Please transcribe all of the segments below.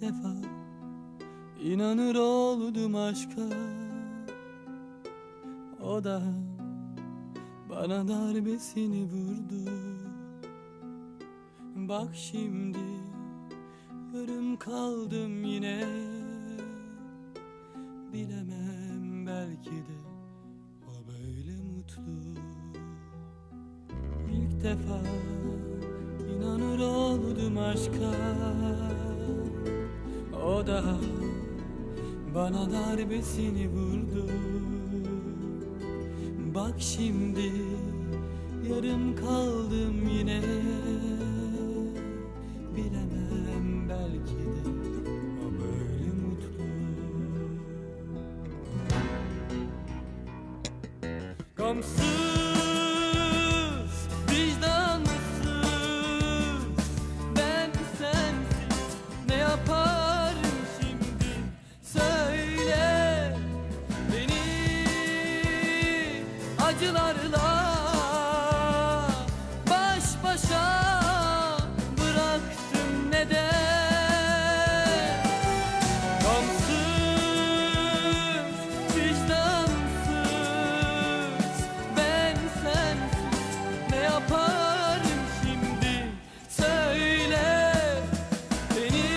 defa. İnanır oldum aşka. O da bana darbesini vurdu. Bak şimdi yarım kaldım yine. Bilemem belki de o böyle mutlu. İlk defa inanır oldum aşka O da bana darbesini vurdu. Bak şimdi yarım kaldım yine. Bilemem belki de o böyle mutlu. Gamsız, acılarla Baş başa bıraktın neden Gamsız, vicdansız Ben sensiz ne yaparım şimdi? Söyle beni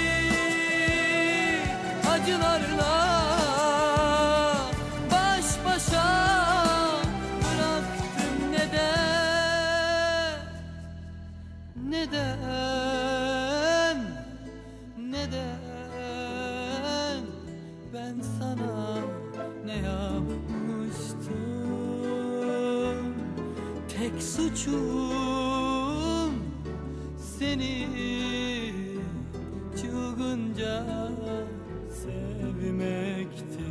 acılarla Neden? Neden? Ben sana ne yapmıştım? Tek suçum seni çılgınca sevmekti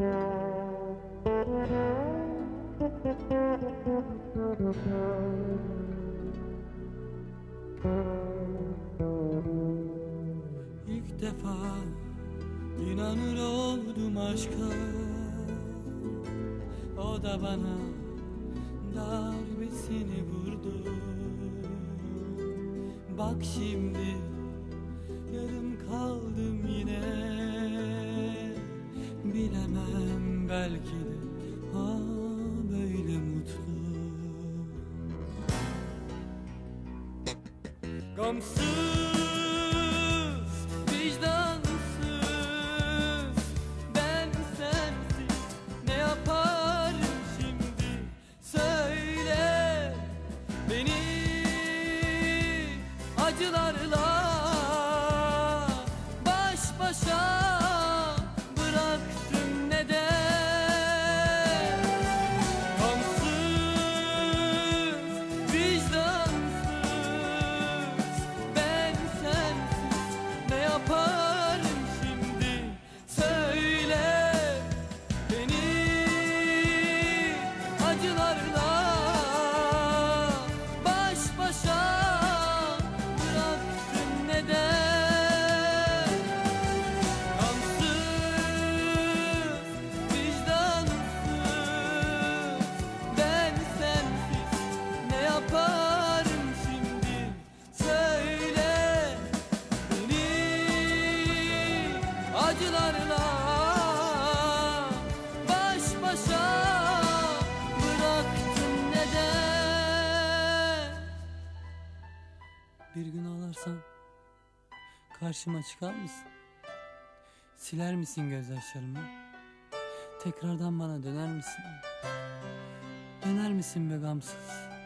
İlk defa inanır oldum aşka. O da bana darbesini vurdu. Bak şimdi belki de ha böyle mutlu. Gamsız, vicdansız Ben sensiz ne yaparım şimdi? Söyle beni. Acılarla acılarla Baş başa bıraktın neden Bir gün ağlarsan karşıma çıkar mısın? Siler misin gözyaşlarımı? Tekrardan bana döner misin? Döner misin be gamsız?